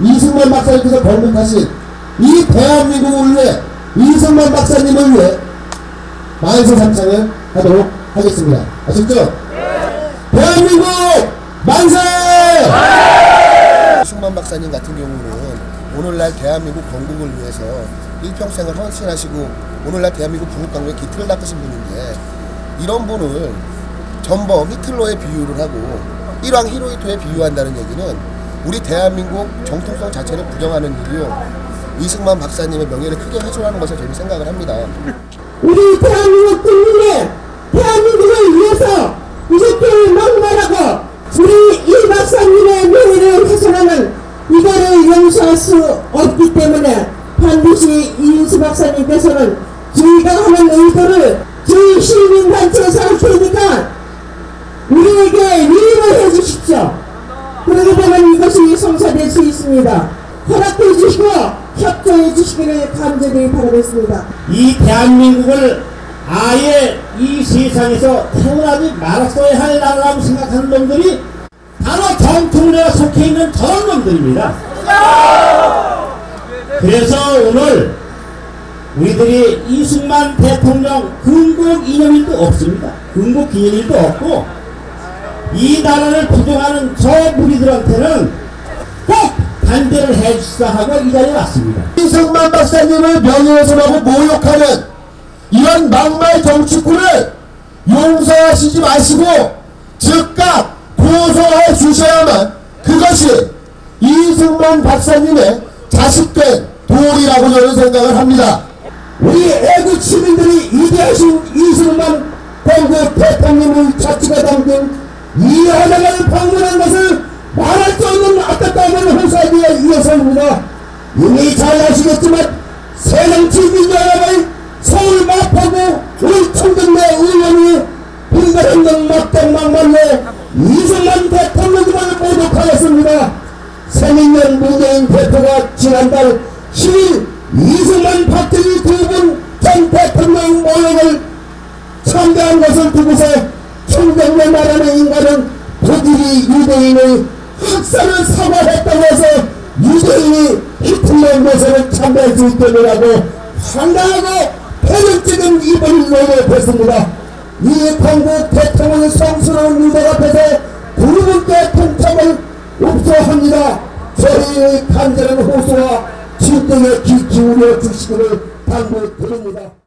이승만 박사님께서 건국하신 이 대한민국을 위해 이승만 박사님을 위해 만세 삼창을 하도록 하겠습니다. 아셨죠? 대한민국 만세! 이승만 박사님 같은 경우는 오늘날 대한민국 건국을 위해서 일평생을 헌신하시고 오늘날 대한민국 군국강국의 기틀을 닦으신 분인데 이런 분을 전범 히틀러에 비유를 하고 일왕 히로히토에 비유한다는 얘기는 우리 대한민국 정통성 자체를 부정하는 일이요 이승만 박사님의 명예를 크게 훼손하는 것을 저는 생각을 합니다. 우리 대한민국 국민의 대한민국을 위해서 이렇게 막말하고 우리 이 박사님의 명예를 훼손하는 이거를 용서할 수 없기 때문에 반드시 이인수 박사님께서는 저희가 하는 의도를 저희 시민단체에서 할 테니까 우리에게 위임을 해주십시오. 그러게 이것이 성사될 수 있습니다. 허락해 주시고 협조해 주시기를 간절히 바라겠습니다. 이 대한민국을 아예 이 세상에서 태어나지 말았어야 할 나라라고 생각하는 놈들이 바로 정통내가 속해 있는 저런 놈들입니다. 그래서 오늘 우리들이 이승만 대통령 군국 기념일도 없습니다. 군국 기념일도 없고 이 나라를 부정하는 저 무리들한테는 꼭 반대를 해주시다 하고 이 자리에 왔습니다. 이승만 박사님을 명예훼손하고 모욕하는 이런 막말 정치꾼을 용서하시지 마시고 즉각 고소해 주셔야만 그것이 이승만 박사님의 자식된 도리라고 저는 생각을 합니다. 우리 애국 시민들이 위대하신 이승만 공국 대통령을 자치가 담긴 이 하나를 방문한 것을 아시겠지만 새정치민 여러분 서울 마포구 청정대 의원이 분별행동 막대막말로 이승만 대통령을 모독하였습니다. 새민년 문재인 대표가 지난달 10일 이승만 박정희 두분전 대통령 모욕을 참배한 것을 두고서 청정대 말하는 인간은 고질이 유대인의 학살을 사과했다고 해서 유대인이 모습을 참배할 수 있겠느라고 황당하고 패력적인 입을 노력했습니다. 이 건국 대통령의 성스러운 유대 앞에서 구르분께 통참을 옵소합니다. 저희의 간절한 호소와 진정에 귀 기울여 주시기를 당부 드립니다.